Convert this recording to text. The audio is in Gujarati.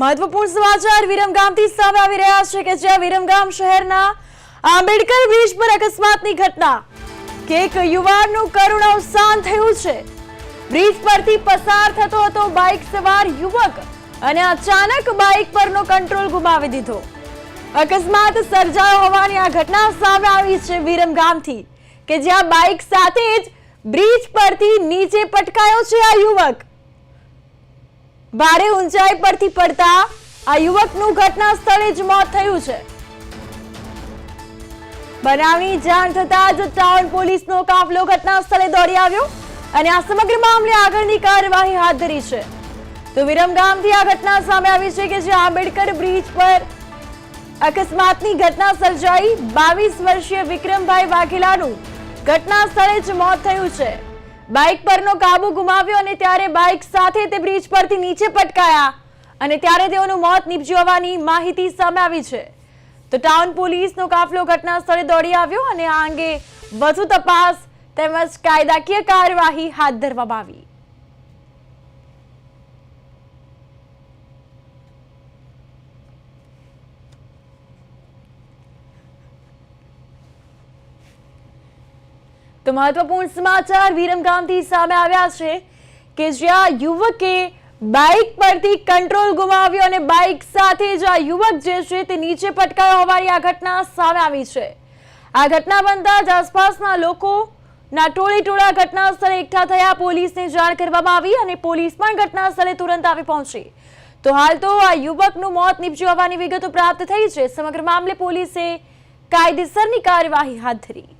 મહત્વપૂર્ણ સમાચાર વિરમગામથી સામે આવી રહ્યા છે કે જ્યાં વિરમગામ શહેરના આંબેડકર બ્રિજ પર અકસ્માતની ઘટના. કે એક યુવાનનું કરુણ અવસાન થયું છે. બ્રિજ પરથી પસાર થતો હતો બાઇક સવાર યુવક અને અચાનક બાઇક પરનો કંટ્રોલ ગુમાવી દીધો. અકસ્માત સર્જાયો હોવાની આ ઘટના સામે આવી છે વિરમગામથી કે જ્યાં બાઇક સાથે જ બ્રિજ પરથી નીચે પટકાયો છે આ યુવક. ભારે ઊંચાઈ પરથી પડતા આ યુવકનું ઘટના સ્થળે જ મોત થયું છે. બનાવની જાણ થતાં જ ટાઉન પોલીસનો કાફલો ઘટના સ્થળે દોડી આવ્યો અને આ સમગ્ર મામલે આગળની કાર્યવાહી હાથ ધરી છે. તો વિરમગામથી આ ઘટના સામે આવી છે કે જે આંબેડકર બ્રિજ પર અકસ્માતની ઘટના સર્જાઈ. બાવીસ વર્ષીય વિક્રમભાઈ વાઘેલાનું ઘટના સ્થળે જ મોત થયું છે. બાઇક પરનો કાબુ ગુમાવ્યો અને ત્યારે બાઇક સાથે તે બ્રિજ પરથી નીચે પટકાયા. અને ત્યારે તેઓનું મોત નિપજવાની માહિતી સામે આવી છે. તો ટાઉન પોલીસનો કાફલો ઘટના સ્થળે દોડી આવ્યો અને આ અંગે વધુ તપાસ તેમજ કાયદાકીય કાર્યવાહી હાથ ધરવામાં આવી. તો મહત્વપૂર્ણ સમાચાર વિરમગામથી સામે આવ્યા છે. કે જ્યાં યુવકે બાઇક પરથી કંટ્રોલ ગુમાવ્યો અને બાઇક સાથે જ આ યુવક જે છે તે નીચે પટકાયો હોવાની આ ઘટના સામે આવી છે. આ ઘટના બનતા જ આસપાસના લોકો ના ટોળે ટોળા ઘટના સ્થળે એકઠા થયા. પોલીસને જાણ કરવામાં આવી અને પોલીસ પણ ઘટના સ્થળે તુરંત આવી પહોંચી. તો હાલ તો આ યુવકનું મોત નીપજ્યું હોવાની વિગતો પ્રાપ્ત થઈ છે. સમગ્ર મામલે પોલીસે કાયદેસરની કાર્યવાહી હાથ ધરી.